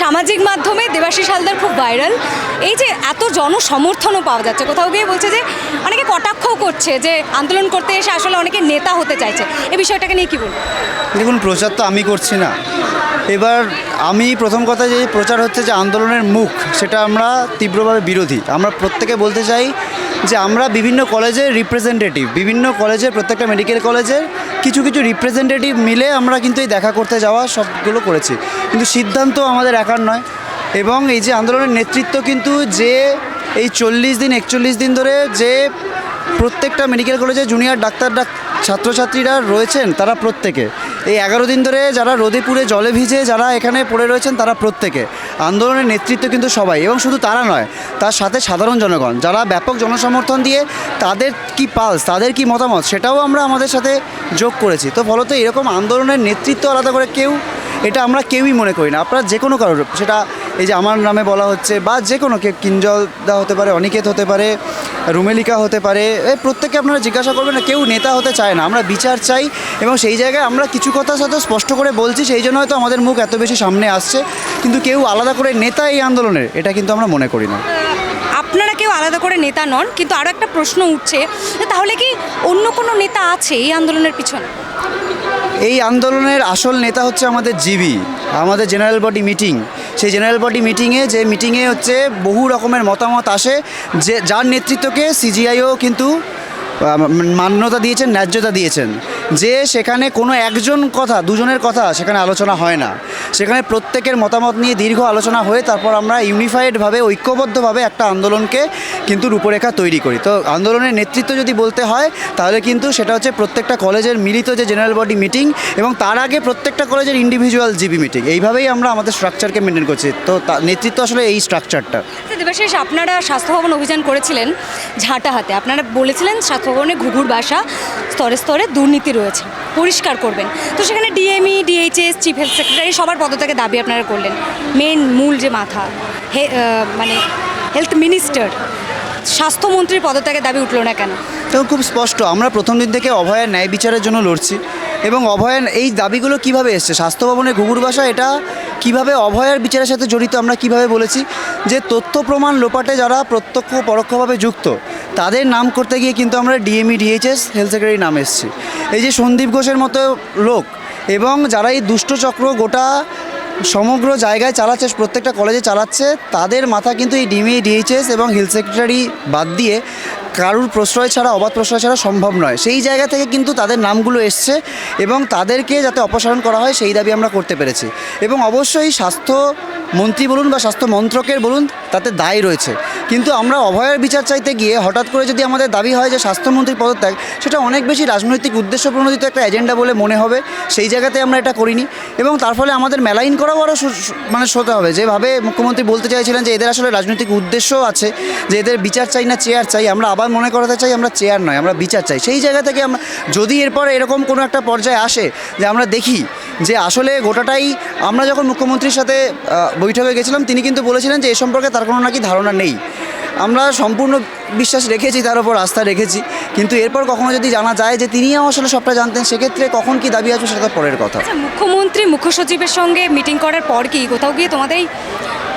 সামাজিক মাধ্যমে দেবাশিস হালদার খুব ভাইরাল। এই যে এত জনসমর্থনও পাওয়া যাচ্ছে। কোথাও গিয়ে বলছে যে, অনেকে কটাক্ষও করছে যে আন্দোলন করতে এসে আসলে অনেকে নেতা হতে চাইছে। এই বিষয়টাকে নিয়ে কী বলব? দেখুন, প্রচার তো আমি করছি না। এবার আমি প্রথম কথা যে, প্রচার হচ্ছে যে আন্দোলনের মুখ, সেটা আমরা তীব্রভাবে বিরোধী। আমরা প্রত্যেকে বলতে চাই যে আমরা বিভিন্ন কলেজের রিপ্রেজেন্টেটিভ বিভিন্ন কলেজের, প্রত্যেকটা মেডিকেল কলেজের কিছু কিছু রিপ্রেজেন্টেটিভ মিলে আমরা কিন্তু এই দেখা করতে যাওয়া সবগুলো করেছি। কিন্তু সিদ্ধান্ত আমাদের একার নয়। এবং এই যে আন্দোলনের নেতৃত্ব কিন্তু যে এই চল্লিশ দিন, একচল্লিশ দিন ধরে যে প্রত্যেকটা মেডিকেল কলেজে জুনিয়র ডাক্তার ডাক ছাত্রছাত্রীরা রয়েছেন তারা প্রত্যেকে। এই এগারো দিন ধরে যারা রোদে পুড়ে জলে ভিজে যারা এখানে পড়ে রয়েছেন তারা প্রত্যেকে। আন্দোলনের নেতৃত্ব কিন্তু সবাই এবং শুধু তারা নয়, তার সাথে সাধারণ জনগণ। যারা ব্যাপক জনসমর্থন দিয়ে তাদের কি পালস, তাদের কি মতামত, সেটাও আমরা আমাদের সাথে যোগ করেছি। তো ফলত এরকম আন্দোলনের নেতৃত্ব আলাদা করে কেউ, এটা আমরা কেউই মনে করি না। আপনারা যে কোনো কারোর, সেটা এই যে আমার নামে বলা হচ্ছে বা যে কোনো কেউ কিঞ্জল দা হতে পারে, অনিকেত হতে পারে রুমেলিকা হতে পারে এই প্রত্যেককে আপনারা জিজ্ঞাসা করবেন কেউ নেতা হতে চায় না আমরা বিচার চাই এবং সেই জায়গায় আমরা কিছু কথা সাথে স্পষ্ট করে বলছি সেই জন্য হয়তো আমাদের মুখ এত বেশি সামনে আসছে কিন্তু কেউ আলাদা করে নেতা এই আন্দোলনের এটা কিন্তু আমরা মনে করি না। আপনারা কেউ আলাদা করে নেতা নন কিন্তু আরও একটা প্রশ্ন উঠছে তাহলে কি অন্য কোনো নেতা আছে এই আন্দোলনের পিছনে? এই আন্দোলনের আসল নেতা হচ্ছে আমাদের জিবি আমাদের জেনারেল বডি মিটিং সেই জেনারেল বডি মিটিংয়ে যে মিটিংয়ে হচ্ছে বহু রকমের মতামত আসে যে যার নেতৃত্বকে সিজিআইও কিন্তু মান্যতা দিয়েছেন, ন্যায্যতা দিয়েছেন। যে সেখানে কোনো একজন কথা, দুজনের কথা সেখানে আলোচনা হয় না। সেখানে প্রত্যেকের মতামত নিয়ে দীর্ঘ আলোচনা হয়ে তারপর আমরা ইউনিফাইডভাবে ঐক্যবদ্ধভাবে একটা আন্দোলনকে কিন্তু রূপরেখা তৈরি করি। তো আন্দোলনের নেতৃত্ব যদি বলতে হয় তাহলে কিন্তু সেটা হচ্ছে প্রত্যেকটা কলেজের মিলিত যে জেনারেল বডি মিটিং এবং তার আগে প্রত্যেকটা কলেজের ইন্ডিভিজুয়াল জিবি মিটিং। এইভাবেই আমরা আমাদের স্ট্রাকচারকে মেনটেন করছি। তো নেতৃত্ব আসলে এই স্ট্রাকচারটা আচ্ছা, দেবাশিস আপনারা স্বাস্থ্য ভবন অভিযান করেছিলেন ঝাঁটা হাতে। আপনারা বলেছিলেন স্বাস্থ্য ভবনে ঘুঘুর বাসা স্তরে স্তরে দুর্নীতি রয়েছে। পরিষ্কার করবেন। তো সেখানে DME DHS chief health secretary সবার পদত্যাগের দাবি আপনারা করলেন। মেন মূল যে মাথা, হে মানে হেলথ মিনিস্টার স্বাস্থ্যমন্ত্রীর পদত্যাগের দাবি উঠল না কেন? তো খুব স্পষ্ট। আমরা প্রথম দিন থেকে অভয়ের ন্যায় বিচারের জন্য লড়ছি এবং অভয়ের এই দাবিগুলো কীভাবে এসছে? স্বাস্থ্য ভবনের ঘুঘুর বাসা এটা কীভাবে অভয়ের বিচারের সাথে জড়িত আমরা কীভাবে বলেছি? যে তথ্য প্রমাণ লোপাটে যারা প্রত্যক্ষ পরোক্ষভাবে যুক্ত তাদের নাম করতে গিয়ে কিন্তু আমরা ডিএমই, ডিএইচএস হেলথ সেক্রেটারি নাম এসছি। এই যে সন্দীপ ঘোষের মতো লোক এবং যারা এই দুষ্টচক্র গোটা সমগ্র জায়গায় চালাচ্ছে, প্রত্যেকটা কলেজে চালাচ্ছে, তাদের মাথা কিন্তু এই ডিএমই, ডিএইচএস এবং হেলথ সেক্রেটারি বাদ দিয়ে কারুর প্রশ্রয় ছাড়া, অবাধ প্রশ্রয় ছাড়া সম্ভব নয়। সেই জায়গা থেকে কিন্তু তাদের নামগুলো এসছে এবং তাদেরকে যাতে অপসারণ করা হয়, সেই দাবি আমরা করতে পেরেছি। এবং অবশ্যই স্বাস্থ্য মন্ত্রী বলুন বা স্বাস্থ্য মন্ত্রকের বলুন, তাতে দায় রয়েছে। কিন্তু আমরা অভয়ের বিচার চাইতে গিয়ে হঠাৎ করে যদি আমাদের দাবি হয় যে স্বাস্থ্যমন্ত্রীর পদত্যাগ, সেটা অনেক বেশি রাজনৈতিক উদ্দেশ্য প্রণোদিত একটা এজেন্ডা বলে মনে হবে। সেই জায়গাতে আমরা এটা করিনি। এবং তার ফলে আমাদের মেলাইন করাও আরও মানে হতে হবে। যেভাবে মুখ্যমন্ত্রী বলতে চাইছিলেন যে এদের আসলে রাজনৈতিক উদ্দেশ্য আছে, যে এদের বিচার চাই না চেয়ার চাই, আমরা আবার মনে করাতে চাই আমরা চেয়ার নয়, আমরা বিচার চাই। সেই জায়গা থেকে আমরা যদি এরপর এরকম কোনো একটা পর্যায়ে আসে যে আমরা দেখি যে আসলে গোটাটাই আমরা যখন মুখ্যমন্ত্রীর সাথে বৈঠকে গেছিলাম, তিনি কিন্তু বলেছিলেন যে এ সম্পর্কে তার কোনো নাকি ধারণা নেই। আমরা সম্পূর্ণ বিশ্বাস রেখেছি, তার উপর আস্থা রেখেছি। কিন্তু এরপর কখনো যদি জানা যায় যে তিনিও আসলে সবটা জানতেন, সেক্ষেত্রে কখন কি দাবি আসবে সেটা পরের কথা। আচ্ছা মুখ্যমন্ত্রী মুখ্য সচিবের সঙ্গে মিটিং করার পর কি কোথাও গিয়ে তোমাদের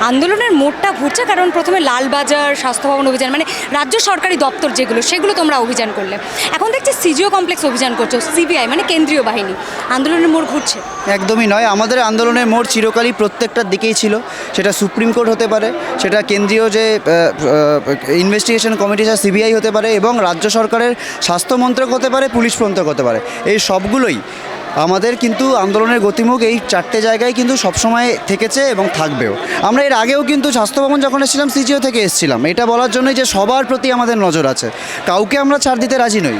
আন্দোলনের মোড়টা ঘুরছে, কারণ প্রথমে লালবাজার, স্বাস্থ্য ভবন অভিযান মানে রাজ্য সরকারি দপ্তর যেগুলো, সেগুলো তোমরা অভিযান করলে। এখন দেখছি সিজিও কমপ্লেক্স অভিযান করছ, সিবিআই মানে কেন্দ্রীয় বাহিনী। আন্দোলনের মোড় ঘুরছে। একদমই নয়, আমাদের আন্দোলনের মোড় চিরকালই প্রত্যেকটার দিকেই ছিল। সেটা সুপ্রিম কোর্ট হতে পারে, সেটা কেন্দ্রীয় যে ইনভেস্টিগেশন কমিটি যা সিবিআই হতে পারে এবং রাজ্য সরকারের স্বাস্থ্যমন্ত্রক হতে পারে, পুলিশ মন্ত্রক হতে পারে। এই সবগুলোই আমাদের কিন্তু আন্দোলনের গতিমুখ এই চারটে জায়গায় কিন্তু সবসময় থেকেছে এবং থাকবেও। আমরা এর আগেও কিন্তু স্বাস্থ্য ভবন যখন এসেছিলাম, সিজিও থেকে এসেছিলাম। এটা বলার জন্যই যে সবার প্রতি আমাদের নজর আছে। কাউকে আমরা ছাড় দিতে রাজি নই।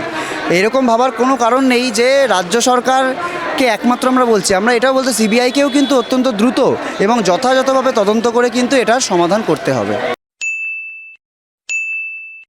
এরকম ভাবার কোনো কারণ নেই যে রাজ্য সরকারকে একমাত্র আমরা বলছি। আমরা এটাও বলতে সিবিআইকেও কিন্তু অত্যন্ত দ্রুত এবং যথাযথভাবে তদন্ত করে কিন্তু এটার সমাধান করতে হবে।